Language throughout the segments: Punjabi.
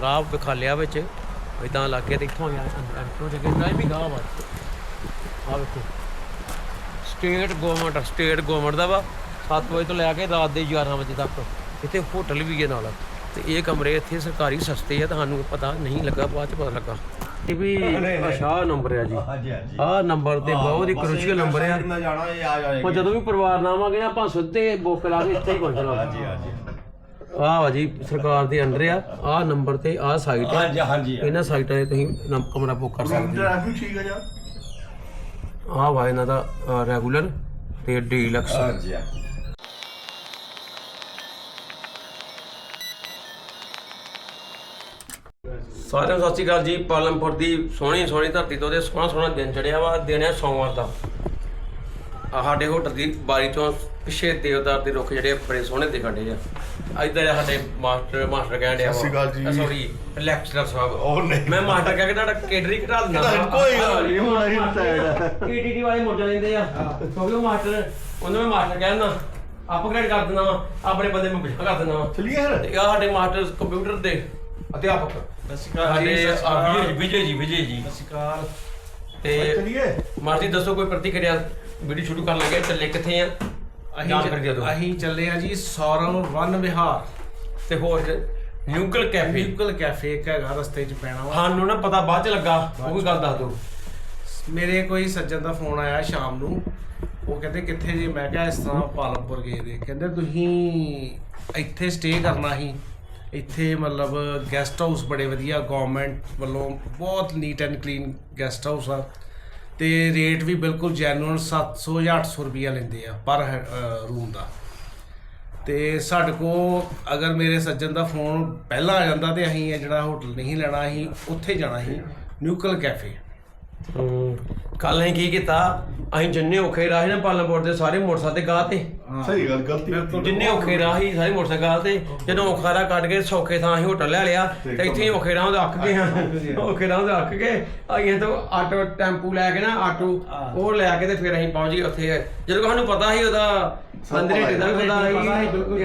ਰਾਹ ਵਿਖਾ ਲਿਆ ਵਿੱਚ। ਇਦਾਂ ਲੱਗ ਤੇ ਇੱਥੋਂ ਆ ਐਂਟਰੋ ਜਗੇ ਟਾਈਮ ਵੀ ਗਾਹ ਵਾ ਆ। ਵੇਖੋ। ਸਟੇਟ ਗਵਰਨਮੈਂਟ ਸਟੇਟ ਗਵਰਨਮੈਂਟ ਦਾ ਵਾ। 7 ਵਜੇ ਤੋਂ ਲੈ ਕੇ ਰਾਤ ਦੇ 11 ਵਜੇ ਤੱਕ। ਇੱਥੇ ਹੋਟਲ ਵੀ ਹੈ ਨਾਲ। ਤੇ ਇਹ ਕਮਰੇ ਇੱਥੇ ਸਰਕਾਰੀ ਸਸਤੇ ਆ ਤੁਹਾਨੂੰ ਪਤਾ ਨਹੀਂ ਲੱਗਾ ਬਾਅਦ ਚ ਪਤਾ ਲੱਗਾ। ਇਹ ਵੀ ਅਸ਼ਾ ਨੰਬਰ ਆ ਜੀ। ਆਹ ਨੰਬਰ ਤੇ ਬਹੁਤ ਹੀ ਕਰੂਸ਼ੀਅਲ ਨੰਬਰ ਆ। ਮੈਂ ਜਾਣਾ ਇਹ ਆ ਜਾਏਗਾ। ਉਹ ਜਦੋਂ ਵੀ ਪਰਿਵਾਰ ਨਾਲ ਆਵਾਂਗੇ ਆਪਾਂ ਸਿੱਧੇ ਬੁੱਕ ਲਾ ਕੇ ਇੱਥੇ ਹੀ ਪਹੁੰਚਣਾ ਹਾਂਜੀ ਹਾਂਜੀ। ਆਹ ਵਾ ਜੀ ਸਰਕਾਰ ਦੇ ਅੰਡਰ ਆ ਆਹ ਨੰਬਰ ਤੇ ਆਹ ਸਾਈਟ ਆ। ਹਾਂਜੀ ਹਾਂਜੀ ਇਹਨਾਂ ਸਾਈਟਾਂ ਤੇ ਤੁਸੀਂ ਨਮ- ਕਮਰਾ ਬੁੱਕ ਕਰ ਸਕਦੇ ਹੋ। ਟ੍ਰੈਫਿਕ ਠੀਕ ਹੈ ਯਾਰ ਆਹ ਵਾ ਇਹਨਾਂ ਦਾ ਰੈਗੂਲਰ ਤੇ ਡੀਲਕਸ ਹਾਂਜੀ ਸਾਰਿਆਂ ਨੂੰ ਸਤਿ ਸ਼੍ਰੀ ਅਕਾਲ ਜੀ ਪਾਲਮਪੁਰ ਦੀ ਸੋਹਣੀ ਸੋਹਣੀ ਧਰਤੀ ਤੋਂ ਤੇ ਸੋਹਣਾ ਸੋਹਣਾ ਦਿਨ ਚੜਿਆ ਵਾ ਦਿਨ ਹੈ ਸੋਮਵਾਰ ਦਾ। ਆ ਸਾਡੇ ਹੋਟਲ ਦੀ ਬਾਰੀ ਤੋਂ ਪਿੱਛੇ ਦੇਵਦਾਰ ਦੇ ਰੁੱਖ ਜਿਹੜੇ ਬੜੇ ਸੋਹਣੇ ਦਿਖਣ ਆ। ਅੱਜ ਦਾ ਸਾਡੇ ਮਾਸਟਰ ਮਾਸਟਰ ਕਹਿਣ ਡਿਆ ਸਤਿ ਸ਼੍ਰੀ ਅਕਾਲ ਜੀ। Sorry lecturer sahib. ਉਹ ਨਹੀਂ। ਮੈਂ ਮਾਸਟਰ ਕਹਿ ਕੇ ਤੁਹਾਡਾ ਕੇਡਰੀ ਘਟਾ ਦਿੰਦਾ ਕੋਈ ਗੱਲ ਨਹੀਂ। ਹੁਣ ਅਸੀਂ ਰਿਟਾਇਰਡ ਈਟੀਟੀ ਵਾਲੇ ਮੁੜ ਲੈਂਦੇ ਆ। ਕਿਉਂਕਿ ਉਹ ਮਾਸਟਰ ਉਹਨੂੰ ਮੈਂ ਮਾਸਟਰ ਕਹਿ ਦਿੰਦਾ ਅਪਗ੍ਰੇਡ ਕਰ ਦਿੰਦਾ ਵਾ ਆਪਣੇ ਬੰਦੇ ਨੂੰ ਪਿਛਾ ਕਰ ਦਿੰਦਾ ਵਾ। ਚਲਿਏ ਫਿਰ। ਤੇ ਆ ਸਾਡੇ ਮਾਸਟਰ ਕੰਪਿਊਟਰ ਦੇ ਅਧਿਆਪਕ। ਸਾਡੇ ਆ ਵਿਜੇ ਵਿਜੇ ਜੀ ਵਿਜੇ ਜੀ। ਤੇ ਚਲਿਏ। ਮਾਰਜੀ ਦੱਸੋ ਕੋਈ ਪ੍ਰਤੀਕਿਰਿਆ? ਵੀਡੀਓ ਸ਼ੁਰੂ ਕਰਨ ਲੱਗੇ ਚੱਲੇ ਕਿੱਥੇ ਆ? ਜਾਣਕਾਰੀ ਦੇ ਦਿਓ ਅਸੀਂ ਚੱਲੇ ਆ ਜੀ ਸੌਰਵ ਵਨ ਵਿਹਾਰ ਤੇ ਹੋਰ ਨਿਊਕਲ ਕੈਫੇ। ਮਿਊਕਲ ਕੈਫੇ ਇੱਕ ਹੈਗਾ ਰਸਤੇ 'ਚ ਪੈਣਾ ਵਾ। ਸਾਨੂੰ ਨਾ ਪਤਾ ਬਾਅਦ ਚ ਲੱਗਾ ਉਹ ਵੀ ਗੱਲ ਦੱਸ ਦਿਓ। ਮੇਰੇ ਕੋਈ ਸੱਜਣ ਦਾ ਫੋਨ ਆਇਆ ਸ਼ਾਮ ਨੂੰ। ਉਹ ਕਹਿੰਦੇ ਕਿੱਥੇ ਜੀ? ਮੈਂ ਕਿਹਾ ਇਸ ਤਰ੍ਹਾਂ ਪਾਲਮਪੁਰ ਗਏ ਦੇ। ਕਹਿੰਦੇ ਤੁਸੀਂ ਇੱਥੇ ਸਟੇ ਕਰਨਾ ਸੀ। ਇੱਥੇ ਮਤਲਬ ਗੈਸਟ ਹਾਊਸ ਬੜੇ ਵਧੀਆ ਗਵਰਨਮੈਂਟ ਵੱਲੋਂ ਬਹੁਤ neat and clean guest house ਆ। ਤੇ ਰੇਟ ਵੀ ਬਿਲਕੁਲ ਜੈਨੂਅਲ 700 ਜਾਂ 800 ਰੁਪਈਆ ਲੈਂਦੇ ਆ ਪਰ ਰੂਮ ਦਾ। ਤੇ ਸਾਡੇ ਕੋ ਅਗਰ ਮੇਰੇ ਸੱਜਣ ਦਾ ਫੋਨ ਪਹਿਲਾਂ ਆ ਜਾਂਦਾ ਤੇ ਅਸੀਂ ਇਹ ਜਿਹੜਾ ਹੋਟਲ ਨਹੀਂ ਲੈਣਾ, ਅਸੀਂ ਉੱਥੇ ਜਾਣਾ ਸੀ ਨਿਊਕਲ ਕੈਫੇ ਕੱਲ ਅਸੀਂ ਕੀ ਕੀਤਾ? ਅਸੀਂ ਜਿੰਨੇ ਔਖੇ ਰਾਹ ਸੀ ਨਾ ਪਾਲਮਪੁਰ ਦੇ ਸਾਰੇ ਮੋਟਰਸਾਈਕਲ ਤੇ ਗਾਹ ਤੇ। ਸਹੀ ਗੱਲ ਗਲਤੀ। ਜਿੰਨੇ ਔਖੇ ਰਾਹ ਸੀ ਸਾਰੇ ਮੋਟਰਸਾਈਕਲ ਗਾਹ ਤੇ। ਜਦੋਂ ਔਖਾ ਰਾਹ ਕੱਢ ਕੇ ਸੌਖੇ ਥਾਂ ਅਸੀਂ ਹੋਟਲ ਲੈ ਲਿਆ ਤੇ ਇੱਥੇ ਹੀ ਔਖੇ ਰਾਹ ਦੇ ਅੱਕ ਗਏ ਹਾਂ ਔਖੇ ਰਾਹ ਦੇ ਅੱਕ ਗਏ। ਆਈਆਂ ਤੋਂ ਆਟੋ ਟੈਂਪੂ ਲੈ ਕੇ ਨਾ ਆਟੋ ਉਹ ਲੈ ਕੇ ਤੇ ਫਿਰ ਅਸੀਂ ਪਹੁੰਚ ਗਏ ਉੱਥੇ। ਜਦੋਂ ਕਿ ਸਾਨੂੰ ਪਤਾ ਸੀ ਉਹਦਾ ਸੰਦਰੇ ਦਾ ਵੀ ਪਤਾ ਸੀ। ਬਿਲਕੁਲ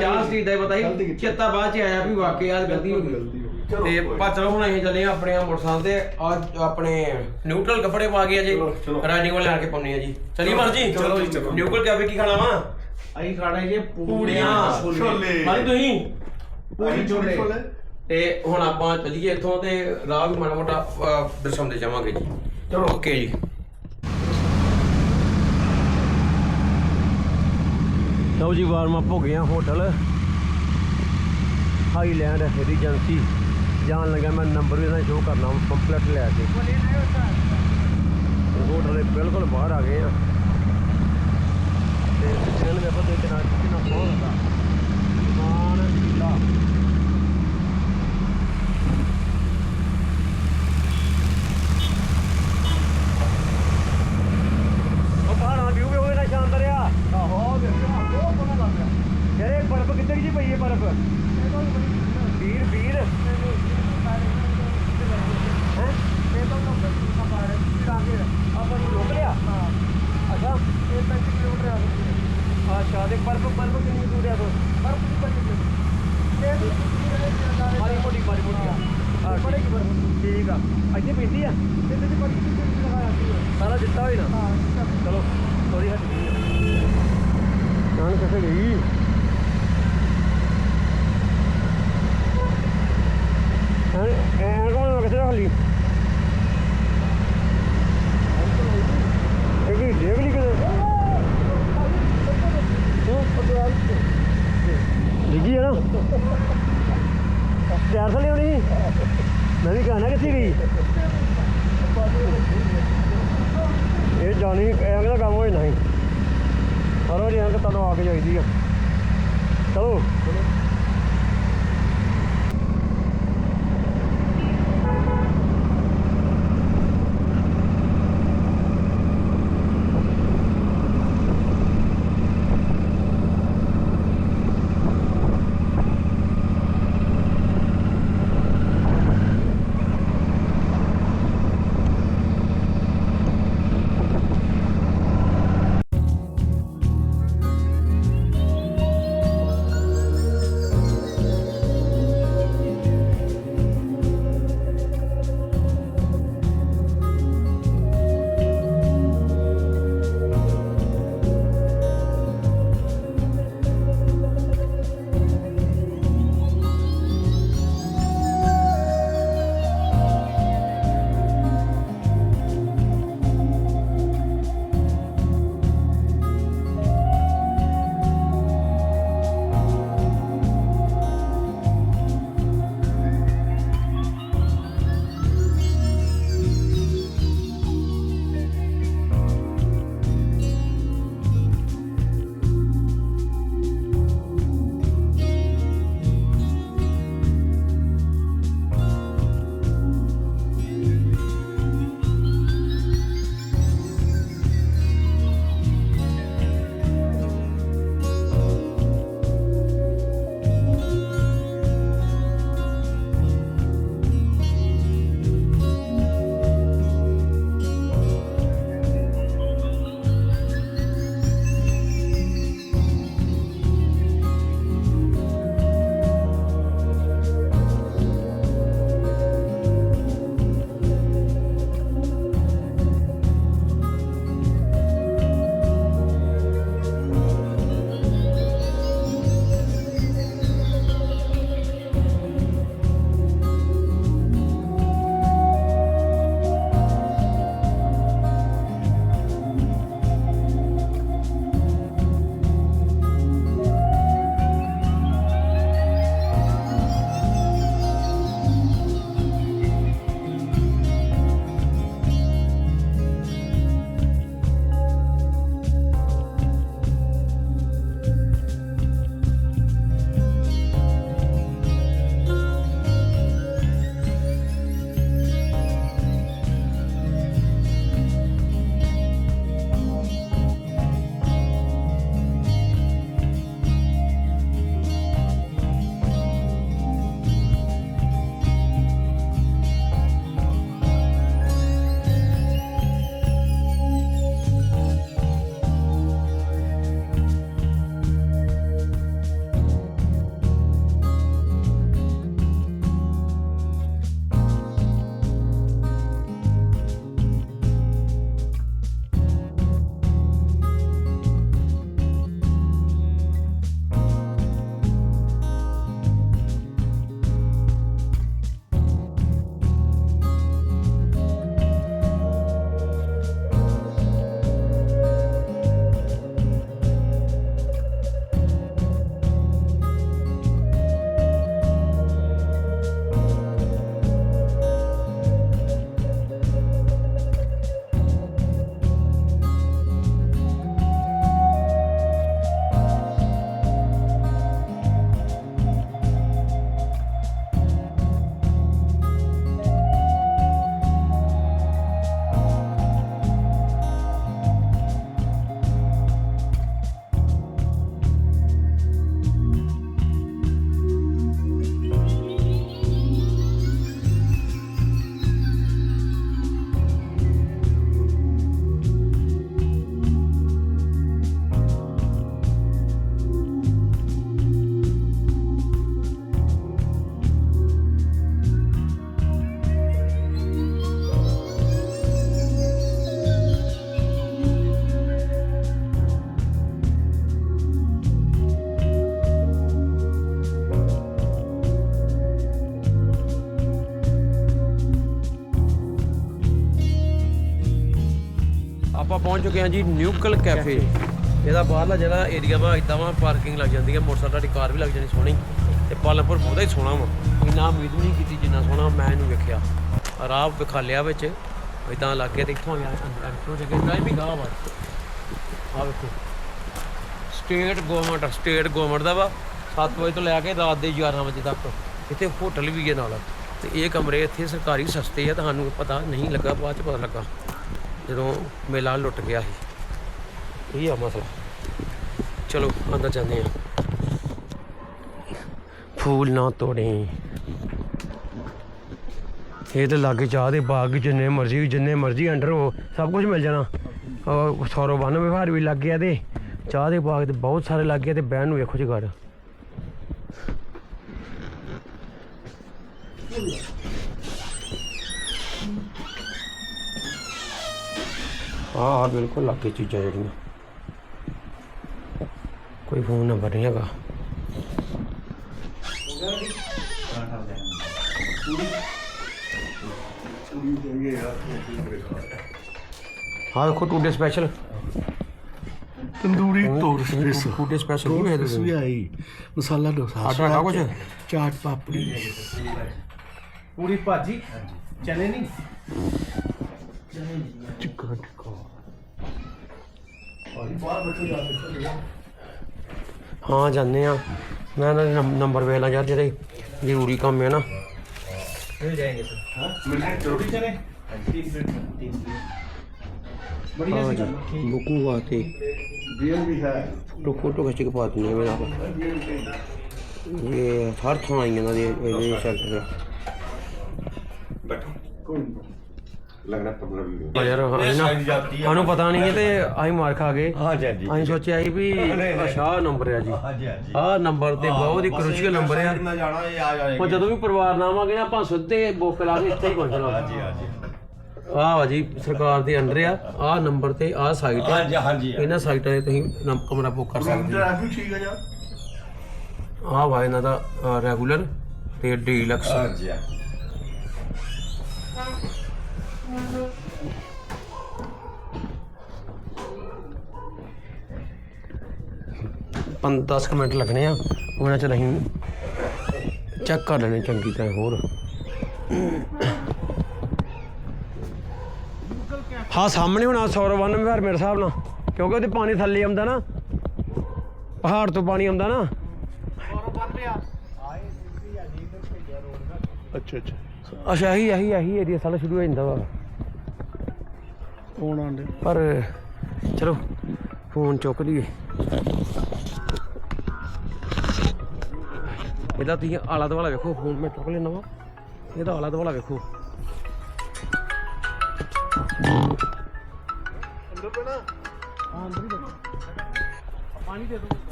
ਚਾਹ ਸਟਰੀਟ ਦਾ ਪਤਾ ਸੀ। ਚੇਤਾ ਬਾਅਦ ਚ ਆਇਆ ਵੀ ਵਾਕਿਆ ਗਲਤੀ ਹੋ ਗਈ। ਤੇ ਪਰ ਚਲੋ ਹੁਣ ਅਸੀਂ ਚੱਲੇ ਆਂ ਆਪਣੇ ਆ ਮੋਟਰਸਾਈਕਲ ਤੇ। ਆ ਆਪਣੇ ਨਿਊਟਰਲ ਕੱਪੜੇ ਪਾ ਕੇ ਜੀ ਚਲੋ, ਚਲੋ। ਰਾਈਡਿੰਗ ਵਾਲੇ ਆ ਕੇ ਪਾਉਣੇ ਆ ਜੀ। ਚਲੀਏ ਮਰ ਜੀ? ਚਲੋ ਜੀ, ਚਲੋ। ਨਿਊਟਰਲ ਕੈਫੇ ਕੀ ਖਾਣਾ ਵਾ? ਅਸੀਂ ਖਾਣਾ ਜੀ ਪੂੜੀਆਂ। ਛੋਲੇ। ਮਾਰੀ ਤੁਸੀਂ? ਪੂਰੀ ਛੋਲੇ। ਤੇ ਹੁਣ ਆਪਾਂ ਚੱਲੀਏ ਇੱਥੋਂ ਤੇ ਰਾਹ ਵੀ ਮਾੜਾ ਮੋਟਾ ਅਹ, ਦਰਸਾਉਂਦੇ ਜਾਵਾਂਗੇ ਜੀ। ਚਲੋ। ਓਕੇ ਜੀ। ਲਓ ਜੀ ਵਾਰਮ ਅਪ ਹੋ ਗਏ ਆ ਹੋਟਲ। ਹਾਈਲੈਂਡ ਰੀਜੈਂਸੀ ਜਾਣ ਲੱਗਾ, ਮੈਂ ਨੰਬਰ ਵੀ ਇਹਦਾ ਸ਼ੋਅ ਕਰਨਾ ਕੰਪਲੀਟ ਲੈ ਕੇ। ਹੋਟਲ ਦੇ ਬਿਲਕੁਲ ਬਾਹਰ ਆ ਗਏ ਆ। ਤੇ ਪਿੱਛੇ ਨੂੰ ਵੇਖੋ ਤੇ ਕਿੰਨਾ ਬਹੁਤ ਹੁੰਦਾ ਮਾਨ ਢੀਲਾ ਉਹ ਪਹਾੜਾਂ ਦਾ ਵਿਊ ਵੀ ਹੋਵੇ ਨਾ ਸ਼ਾਨਦਾਰ ਆ ਆਹੋ ਦੇਖਿਆ ਬਹੁਤ ਸੋਹਣਾ ਲੱਗ ਰਿਹਾ ਯਾਰ ਇਹ ਬਰਫ਼ ਕਿੱਧਰ ਜੀ ਪਈ ਹੈ ਬਰਫ਼ ਵੀਰ ਵੀਰ ਹੈ ਆਪਾਂ ਨੂੰ ਰੋਕ ਲਿਆ ਅੱਛਾ ਇਹ 35 ਕਿਲੋਮੀਟਰ ਆ ਅੱਛਾ ਤੇ ਬਰਫ਼ ਬਰਫ਼ ਕਿੰਨੀ ਦੂਰ ਆ ਤੋਂ ਬਰਫ਼ ਦੀ ਬੜੀ ਮਾਰੀ ਮੋਟੀ ਮਾਰੀ ਮੋਟੀ ਆ ਬੜੇ ਠੀਕ ਆ। ਪੈਂਦੀ ਬੜੀ ਸਾਰਾ ਦਿੱਤਾ ਹੋਈ ਨਾ? ਚਲੋ ਥੋੜੀ ਹਟ ਗਈ ਨਾਨ ਕਿੱਥੇ ਗਈ ਐ ਐ ਕੋਣ ਕਿੱਥੇ ਰੱਖ ਲਈ ਇਹ ਕੀ ਦੇਖ ਲਈ ਕਿਤੇ ਡਿੱਗੀ ਹੈ ਨਾ ਟਾਇਰ ਥੱਲੇ ਹੋਣੀ ਸੀ? ਮੈਂ ਵੀ। ਕਿੱਥੇ ਗਈ ਇਹ ਜਾਣੀ ਐਵੇਂ ਦਾ ਕੰਮ ਹੋਈ ਨਹੀਂ। ਹਰ ਵਾਰੀ ਐਂ ਕਿ ਤੁਹਾਨੂੰ ਆ ਕੇ ਜਾਈਦੀ ਆ। ਚਲੋ। ਆਪਾਂ ਪਹੁੰਚ ਚੁੱਕੇ ਹਾਂ ਜੀ ਨਿਊਕਲ ਕੈਫੇ। ਇਹਦਾ ਬਾਹਰਲਾ ਜਿਹੜਾ ਏਰੀਆ ਵਾ, ਇਦਾਂ ਵਾ ਪਾਰਕਿੰਗ ਲੱਗ ਜਾਂਦੀ ਹੈ, ਮੋਟਰਸਾਈਕਲ ਤੁਹਾਡੀ ਕਾਰ ਵੀ ਲੱਗ ਜਾਣੀ ਸੋਹਣੀ। ਤੇ ਪਾਲਮਪੁਰ ਬਹੁਤਾ ਹੀ ਸੋਹਣਾ ਵਾ। ਇੰਨਾ ਉਮੀਦ ਵੀ ਨਹੀਂ ਕੀਤੀ ਜਿੰਨਾ ਸੋਹਣਾ ਮੈਂ ਇਹਨੂੰ ਵੇਖਿਆ। ਰਾਹ ਵਿਖਾਲਿਆ ਵਿੱਚ, ਇਦਾਂ ਲੱਗ ਗਿਆ ਤੇ ਇੱਥੋਂ ਆ ਗਿਆ ਐਂਟਰੋ ਜਗੇ ਟਾਈਮ ਗਾ ਵਾ ਆ ਵੇਖੋ। ਸਟੇਟ ਗਵਰਨਮੈਂਟ ਸਟੇਟ ਗਵਰਨਮੈਂਟ ਦਾ ਵਾ। 7 ਵਜੇ ਤੋਂ ਲੈ ਕੇ ਰਾਤ ਦੇ 11 ਵਜੇ ਤੱਕ। ਇੱਥੇ ਹੋਟਲ ਵੀ ਹੈ ਨਾਲ। ਤੇ ਇਹ ਕਮਰੇ ਇੱਥੇ ਸਰਕਾਰੀ ਸਸਤੇ ਆ, ਤੁਹਾਨੂੰ ਪਤਾ ਨਹੀਂ ਲੱਗਾ, ਬਾਅਦ ਚ ਪਤਾ ਲੱਗਾ। ਜਦੋਂ ਮੇਲਾ ਲੁੱਟ ਗਿਆ ਸੀ। ਇਹ ਆ ਮਸਲਾ। ਚਲੋ, ਅੰਦਰ ਜਾਂਦੇ ਆ ਫੂਲ ਨਾ ਤੋੜੇ। ਇਹ ਤੇ ਲਾਗੇ ਚਾਹ ਦੇ ਬਾਗ ਜਿੰਨੇ ਮਰਜ਼ੀ ਜਿੰਨੇ ਮਰਜ਼ੀ ਅੰਡਰ ਹੋ, ਸਭ ਕੁਝ ਮਿਲ ਜਾਣਾ। ਔਰ ਸੌਰਵ ਵਨ ਵਿਹਾਰ ਵੀ ਲੱਗ ਗਿਆ ਤੇ ਚਾਹ ਦੇ ਬਾਗ ਤੇ ਬਹੁਤ ਸਾਰੇ ਲੱਗ ਗਏ ਤੇ ਬਹਿਣ ਨੂੰ ਵੇਖੋ ਜੀ ਹਾਂ ਹਾਂ ਬਿਲਕੁਲ ਲੱਗੇ ਚੀਜ਼ਾਂ ਜਿਹੜੀਆਂ। ਕੋਈ ਫੋਨ ਨੰਬਰ ਨਹੀਂ ਹੈਗਾ। ਹਾਂ ਦੇਖੋ ਟੂਡੇ ਸਪੈਸ਼ਲ ਤੰਦੂਰੀ ਤੋਰ ਸਪੇਸ ਟੂਡੇ ਸਪੈਸ਼ਲ। ਨਹੀਂ ਹੈ ਵੀ ਆਈ। ਮਸਾਲਾ ਡੋਸਾ ਆਟਾ ਆਟਾ ਕੁਛ? ਚਾਟ ਪਾਪੜੀ। ਪੂਰੀ ਭਾਜੀ? ਚਨੇ ਨਹੀਂ? ਚਿੱਕਾ ਟਿੱਕਾ ਹਾਂ ਜਾਂਦੇ ਆ ਮੈਂ ਇਹਨਾਂ ਦੇ ਨੰਬ- ਨੰਬਰ ਵੇਖ ਲਾਂ ਯਾਰ ਜਿਹੜੇ ਜ਼ਰੂਰੀ ਕੰਮ ਹੈ ਨਾ रोटी चने तीन प्लेट तीन बढ़िया सी गल है। बुकिंग वास्ते ਬੀਅਰ ਵੀ ਹੈ फोटो फोटो खिंच के पा दी मेरा ये हर थां आई ਇਹਨਾਂ ਦੇ ਇਹ ਸੈਕਟਰ लगना पंद्रह बीस ਯਾਰ ਅਸੀਂ ਨਾ ਸਾਨੂੰ ਪਤਾ ਨਹੀਂ ਹੈ ਤੇ ਅਸੀਂ ਮਾਰ ਖਾ ਗਏ हाँ जी हाँ जी ਅਸੀਂ ਸੋਚਿਆ ਸੀ ਵੀ ਅੱਛਾ ਨੰਬਰ ਹੈ ਜੀ हाँ जी हाँ जी ਆਹ ਨੰਬਰ ਤੇ ਬਹੁਤ ਹੀ ਕ੍ਰੂਸ਼ੀਅਲ ਨੰਬਰ ਆ मैं जाना ये आ जाएगा ਹੁਣ ਜਦੋਂ ਵੀ ਪਰਿਵਾਰ ਨਾਲ ਆਵਾਂਗੇ ਨਾ ਆਪਾਂ ਸਿੱਧੇ ਬੁੱਕ ਲਾ ਕੇ ਇੱਥੇ ਹੀ ਪਹੁੰਚਣਾ हाँ जी हाँ जी ਆਹ ਵਾ ਜੀ ਸਰਕਾਰ ਦੇ ਅੰਡਰ ਆ ਆਹ ਨੰਬਰ ਤੇ ਆਹ ਸਾਈਟ हाँ ਆ जी हाँ जी ਇਹਨਾਂ ਸਾਈਟਾਂ ਤੇ ਤੁਸੀਂ ਨਮ- ਕਮਰਾ ਬੁੱਕ ਕਰ ਸਕਦੇ ਟ੍ਰੈਫਿਕ ਠੀਕ ਹੈ ਯਾਰ ਹੋ ਆਹ ਵਾ ਇਹਨਾਂ ਦਾ ਰੈਗੂਲਰ ਤੇ ਡੀਲਕਸ हाँ जी हाँ ਪੰਜ 10 ਕੁ ਮਿੰਟ ਲੱਗਣੇ ਆ ਉਹਨਾਂ ਚ ਅਸੀਂ ਚੈੱਕ ਕਰ ਲੈਣੇ ਚੰਗੀ ਤਰ੍ਹਾਂ ਹੋਰ। ਹਾਂ ਸਾਹਮਣੇ ਹੋਣਾ ਸੌਰਵਨ ਵਿਹਾਰ ਮੇਰੇ ਹਿਸਾਬ ਨਾਲ ਕਿਉਂਕਿ ਉਹਦੇ ਪਾਣੀ ਥੱਲੇ ਆਉਂਦਾ ਨਾ ਪਹਾੜ ਤੋਂ ਪਾਣੀ ਆਉਂਦਾ ਨਾ। ਅੱਛਾ ਅੱਛਾ। ਅੱਛਾ ਇਹੀ ਇਹੀ ਇਹੀ ਏਰੀਆ ਸਾਡਾ ਸ਼ੁਰੂ ਹੋ ਜਾਂਦਾ ਵਾ। ਫੋਨ ਆਂਦੇ ਪਰ ਚਲੋ ਫੋਨ ਚੁੱਕ ਲਈਏ। ਇਹਦਾ ਤੁਸੀਂ ਆਲਾ ਦੁਆਲਾ ਵੇਖੋ ਫੋਨ ਮੈਂ ਚੁੱਕ ਲੈਣਾ ਵਾ। ਇਹਦਾ ਆਲਾ ਦੁਆਲਾ ਵੇਖੋ।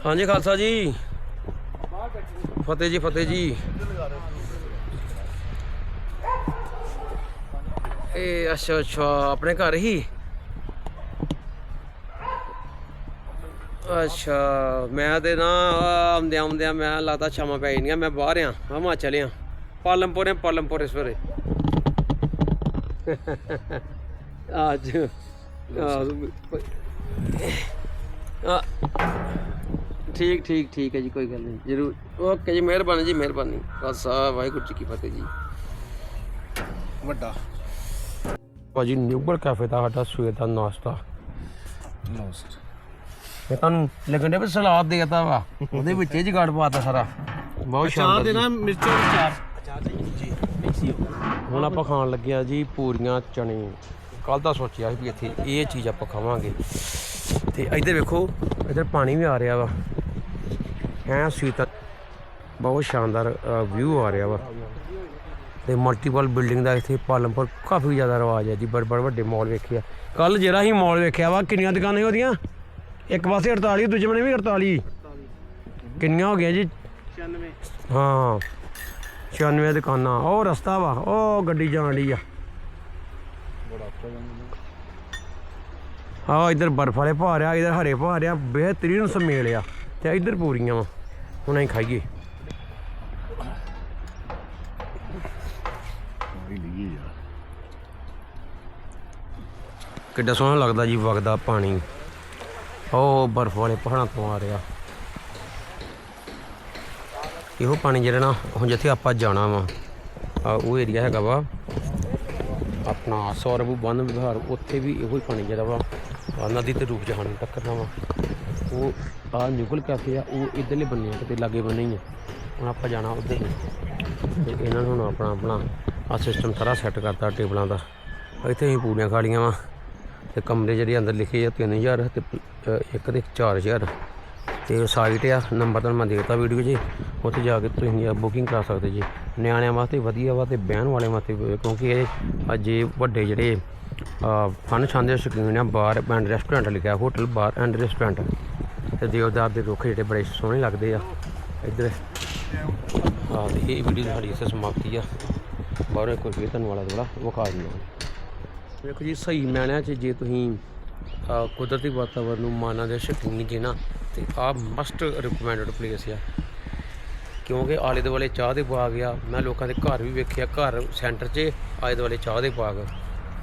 ਹਾਂਜੀ ਖਾਲਸਾ ਜੀ। ਫਤਿਹ ਜੀ ਫਤਿਹ ਜੀ। ਇਹ ਅੱਛਾ ਅੱਛਾ ਆਪਣੇ ਘਰ ਹੀ? ਅੱਛਾ ਮੈਂ ਤੇ ਨਾ ਆਉਂਦਿਆਂ ਆਉਂਦਿਆਂ ਮੈਂ ਲੱਗਦਾ ਸ਼ਾਮਾਂ ਪੈ ਜਾਣੀਆਂ ਮੈਂ ਬਾਹਰ ਆ ਹਿਮਾਚਲ ਆ। ਪਾਲਮਪੁਰ ਆ ਪਾਲਮਪੁਰ ਇਸ ਵੇਲੇ। ਅੱਜ ਠੀਕ ਠੀਕ ਠੀਕ ਹੈ ਜੀ ਕੋਈ ਗੱਲ ਨਹੀਂ ਜਰੂਰ। ਓਕੇ ਜੀ ਮਿਹਰਬਾਨੀ ਜੀ ਮਿਹਰਬਾਨੀ। ਖਾਲਸਾ ਵਾਹਿਗੁਰੂ ਜੀ ਕੀ ਫਤਿਹ ਜੀ। ਵੱਡਾ। ਭਾਜੀ ਨਿਊਬਲ ਕੈਫੇ ਦਾ ਸਾਡਾ ਸਵੇਰ ਦਾ ਨਾਸ਼ਤਾ। ਲਓ ਇਹ ਤੁਹਾਨੂੰ ਲੱਗਣ ਦੇ ਵੀ ਸਲਾਦ ਦੇਤਾ ਵਾ। ਉਹਦੇ ਵਿੱਚ ਹੀ ਜਗਾੜ ਪਾਤਾ ਸਾਰਾ। ਬਹੁਤ ਚਾਹ ਸ਼ਾਨਦਾਰ ਦੇ ਜੀ। ਨਾ ਮਿਰਚਾਂ ਦੀ ਚਾਰ ਚਾਹ ਚਾਹੀਦੀ ਜੀ ਮਿਕਸੀ ਹੋ ਹੁਣ ਆਪਾਂ ਖਾਣ ਲੱਗੇ ਆ ਜੀ ਪੂਰੀਆਂ ਚਣੇ ਕੱਲ ਦਾ ਸੋਚਿਆ ਸੀ ਵੀ ਇੱਥੇ ਇਹ ਚੀਜ਼ ਆਪਾਂ ਖਾਵਾਂਗੇ। ਤੇ ਇੱਧਰ ਵੇਖੋ ਇੱਧਰ ਪਾਣੀ ਵੀ ਆ ਰਿਹਾ ਵਾ। ਐ ਸੀਤਾ ਬਹੁਤ ਸ਼ਾਨਦਾਰ ਵਿਊ ਆ ਰਿਹਾ ਵਾ। ਤੇ ਮਲਟੀਪਲ ਬਿਲਡਿੰਗ ਦਾ ਇੱਥੇ ਪਾਲਮਪੁਰ ਕਾਫੀ ਜ਼ਿਆਦਾ ਰਿਵਾਜ ਹੈ ਜੀ। ਬੜੇ ਬੜੇ ਵੱਡੇ ਮਾਲ ਵੇਖਿਆ ਕੱਲ ਜਿਹੜਾ ਹੀ ਮਾਲ ਵੇਖਿਆ ਵਾ ਕਿੰਨੀਆਂ ਦੁਕਾਨਾਂ ਸੀ ਉਹਦੀਆਂ? ਇੱਕ ਪਾਸੇ 48 ਦੂਜੇ ਬੰਨੇ ਵੀ 48 ਕਿੰਨੀਆਂ ਹੋ ਗਈਆਂ ਜੀ? 96 ਹਾਂ 96 ਦੁਕਾਨਾਂ। ਉਹ ਰਸਤਾ ਵਾ ਉਹ ਗੱਡੀ ਜਾਣ ਡਈ ਆ। ਆ ਇਧਰ ਬਰਫ ਵਾਲੇ ਪਹਾੜ ਆ ਇਧਰ ਹਰੇ ਪਹਾੜ ਆ ਬਿਹਤਰੀਨ ਸਮੇਲ ਆ। ਤੇ ਇਧਰ ਪੂਰੀਆਂ ਵਾ ਹੁਣ ਅਸੀਂ ਖਾਈਏ। ਕਿੱਡਾ ਸੋਹਣਾ ਲੱਗਦਾ ਜੀ ਵਗਦਾ ਪਾਣੀ। ਉਹ ਬਰਫ਼ ਵਾਲੇ ਪਹਾੜਾਂ ਤੋਂ ਆ ਰਿਹਾ। ਇਹੋ ਪਾਣੀ ਜਿਹੜਾ ਨਾ, ਹੁਣ ਜਿੱਥੇ ਆਪਾਂ ਜਾਣਾ ਵਾ ਉਹ ਏਰੀਆ ਹੈਗਾ ਵਾ। ਆਪਣਾ ਸੌਰਵ ਬੰਨ ਵਿਹਾਰ, ਉੱਥੇ ਵੀ ਇਹੋ ਹੀ ਪਾਣੀ ਜਿਹੜਾ ਵਾ ਨਦੀ ਦੇ ਰੂਪ ਚ ਸਾਨੂੰ ਟੱਕਰਨਾ ਵਾ। ਉਹ ਆ ਨਿਕਲ ਕੈਫੇ ਆ, ਉਹ ਇਧਰਲੇ ਬੰਨੇ ਆ, ਕਿਤੇ ਲਾਗੇ ਬੰਨੇ ਹੀ ਆ। ਹੁਣ ਆਪਾਂ ਜਾਣਾ ਉਧਰ ਨੂੰ ਤੇ ਇਹਨਾਂ ਨੂੰ ਹੁਣ ਆਪਣਾ ਆਪਣਾ ਆ ਸਿਸਟਮ ਸਾਰਾ ਸੈੱਟ ਕਰਤਾ ਟੇਬਲਾਂ ਦਾ। ਇੱਥੇ ਅਸੀਂ ਪੂੜੀਆਂ ਖਾ ਲੀਆਂ ਵਾ। ਤੇ ਕਮਰੇ ਜਿਹੜੇ ਅੰਦਰ ਲਿਖੇ ਆ 3000 ਤੇ ਅ, ਇੱਕ ਦੇ 4000 ਤੇ ਸਾਈਟ ਆ ਨੰਬਰ ਤੁਹਾਨੂੰ ਮੈਂ ਦੇਤਾ ਵੀਡੀਓ 'ਚ। ਉੱਥੇ ਜਾ ਕੇ ਤੁਸੀਂ ਬੁਕਿੰਗ ਕਰਾ ਸਕਦੇ ਜੀ। ਨਿਆਣਿਆਂ ਵਾਸਤੇ ਵਧੀਆ ਵਾ ਤੇ ਬਹਿਣ ਵਾਲਿਆਂ ਵਾਸਤੇ ਵੀ, ਕਿਉਂਕਿ ਇਹ ਅਜੇ ਵੱਡੇ ਜਿਹੜੇ ਫਨ ਛਾਂ ਦੇ ਸ਼ੌਕੀਨ ਆ ਬਾਰ ਐਂਡ ਰੈਸਟੋਰੈਂਟ ਲਿਖਿਆ ਹੋਟਲ ਬਾਰ ਐਂਡ ਰੈਸਟੋਰੈਂਟ ਤੇ ਦੇਵਦਾਰ ਦੇ ਰੁੱਖ ਜਿਹੜੇ ਬੜੇ ਸੋਹਣੇ ਲੱਗਦੇ ਆ। ਇੱਧਰ ਆ ਤੇ ਇਹ ਵੀਡੀਓ ਸਾਡੀ ਇੱਥੇ ਸਮਾਪਤੀ ਆ। ਬਾਹਰੋਂ ਕੋਈ ਵਾਰ ਫਿਰ ਤੁਹਾਨੂੰ ਵਾਲਾ ਥੋੜਾ ਵਿਖਾ ਦਿੰਦਾ ਵੇਖੋ ਜੀ, ਸਹੀ ਮੈਣਿਆਂ 'ਚ ਜੇ ਤੁਸੀਂ ਕੁਦਰਤੀ ਵਾਤਾਵਰਨ ਨੂੰ ਮਾਨਾਂ ਦੇ ਸ਼ੌਕੀਨ ਜੇ ਨਾ, ਤੇ ਆ ਮਸਟ ਰਿਕਮੈਂਡਡ ਪਲੇਸ ਆ। ਕਿਉਂਕਿ ਆਲੇ ਦੁਆਲੇ ਚਾਹ ਦੇ ਬਾਗ ਆ, ਮੈਂ ਲੋਕਾਂ ਦੇ ਘਰ ਵੀ ਵੇਖਿਆ, ਘਰ ਸੈਂਟਰ 'ਚ, ਆਲੇ ਦੁਆਲੇ ਚਾਹ ਦੇ ਬਾਗ।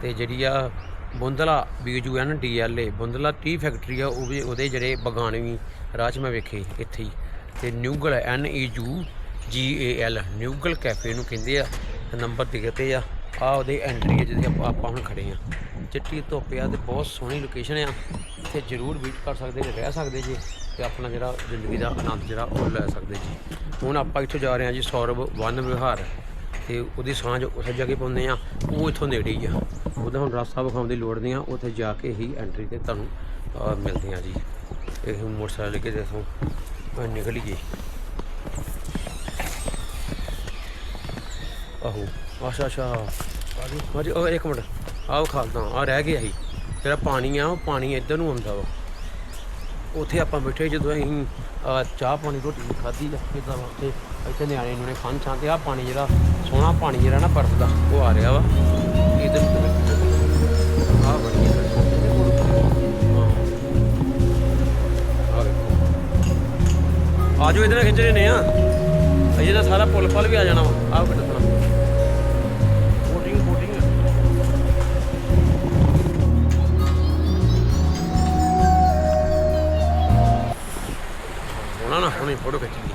ਤੇ ਜਿਹੜੀ ਆ ਬੁੰਦਲਾ ਬੀਜੂ ਐਨ ਡੀਐਲਏ ਬੁੰਦਲਾ ਟੀ ਫੈਕਟਰੀ ਆ, ਉਹ ਵੀ ਉਹਦੇ ਜਿਹੜੇ ਬਗਾਨ ਵੀ ਰਾਹ ਮੈਂ ਵੇਖੇ ਇੱਥੇ ਹੀ। ਤੇ ਨਿਊਗਲ ਐਨ ਈ ਯੂ ਜੀ ਏ ਐਲ, ਨਿਊਗਲ ਕੈਫੇ ਨੂੰ ਕਹਿੰਦੇ ਆ ਨੰਬਰ ਦਿੱਤੇ ਆ। ਆ ਉਹਦੇ ਐਂਟਰੀ ਹੈ ਜਿਹਦੇ ਆਪਾਂ ਆਪਾਂ ਹੁਣ ਖੜੇ ਆ ਚਿੱਟੀ ਧੁੱਪ ਆ ਤੇ ਬਹੁਤ ਸੋਹਣੀ ਲੋਕੇਸ਼ਨ ਆ। ਇੱਥੇ ਜ਼ਰੂਰ ਵਿਜ਼ਿਟ ਕਰ ਸਕਦੇ ਜੇ ਰਹਿ ਸਕਦੇ ਜੀ ਤੇ ਆਪਣਾ ਜਿਹੜਾ ਜ਼ਿੰਦਗੀ ਦਾ ਆਨੰਦ ਜਿਹੜਾ ਉਹ ਲੈ ਸਕਦੇ ਜੀ। ਹੁਣ ਆਪਾਂ ਇੱਥੋਂ ਜਾ ਰਹੇ ਹਾਂ ਜੀ ਸੌਰਵ ਵਨ ਵਿਹਾਰ ਤੇ ਉਹਦੀ ਸਾਂਝ ਉਸ ਜਗ੍ਹਾ ਪਾਉਂਦੇ ਆ ਉਹ ਇੱਥੋਂ ਨੇੜੇ ਹੀ ਆ। ਉਹਦਾ ਹੁਣ ਰਸਤਾ ਵਿਖਾਉਣ ਦੀ ਲੋੜ ਨਹੀਂ ਆ। ਉੱਥੇ ਜਾ ਕੇ ਹੀ ਐਂਟਰੀ ਤੇ ਤੁਹਾਨੂੰ ਅਹ, ਮਿਲਦੇ ਆ ਜੀ। ਇਹ ਮੋਟਰਸਾਈਕਲ ਲੈ ਕੇ ਦੇਖੋ ਅਹ, ਨਿਕਲੀਏ ਆਹੋ। ਅੱਛਾ ਅੱਛਾ। ਹਾਂਜੀ ਉਹ ਇੱਕ ਮਿੰਟ। ਆਹ ਖਾਲਦਾ ਆ ਰਹਿ ਗਿਆ ਸੀ। ਜਿਹੜਾ ਪਾਣੀ ਆ ਉਹ ਪਾਣੀ ਇੱਧਰ ਨੂੰ ਆਉਂਦਾ ਵਾ। ਉੱਥੇ ਆਪਾਂ ਬੈਠੇ ਜਦੋਂ ਅਸੀਂ ਅਹ, ਚਾਹ ਪਾਣੀ ਰੋਟੀ ਖਾਧੀ ਆ ਕਿਦਾਂ ਉੱਥੇ ਇੱਥੇ ਨਿਆਣੇ ਨੂੰ ਨੇ ਖਾਣ ਛਾਂ ਤੇ ਆ ਪਾਣੀ ਜਿਹੜਾ ਸੋਹਣਾ ਪਾਣੀ ਜਿਹੜਾ ਨਾ ਬਰਫ਼ ਦਾ ਉਹ ਆ ਰਿਹਾ ਵਾ। ਇਧਰ ਆ। ਬੜੀ ਹੈ। ਆ ਵੇਖੋ ਆਜੋ ਇਧਰ ਖਿੱਚ ਰਹੇ ਨੇ ਆ। ਅਜੇ ਤਾਂ ਸਾਰਾ ਪੁੱਲ ਪੱਲ ਵੀ ਆ ਜਾਣਾ ਵਾ। ਆਹ ਕਿੱਥੇ పొడుగు వచ్చింది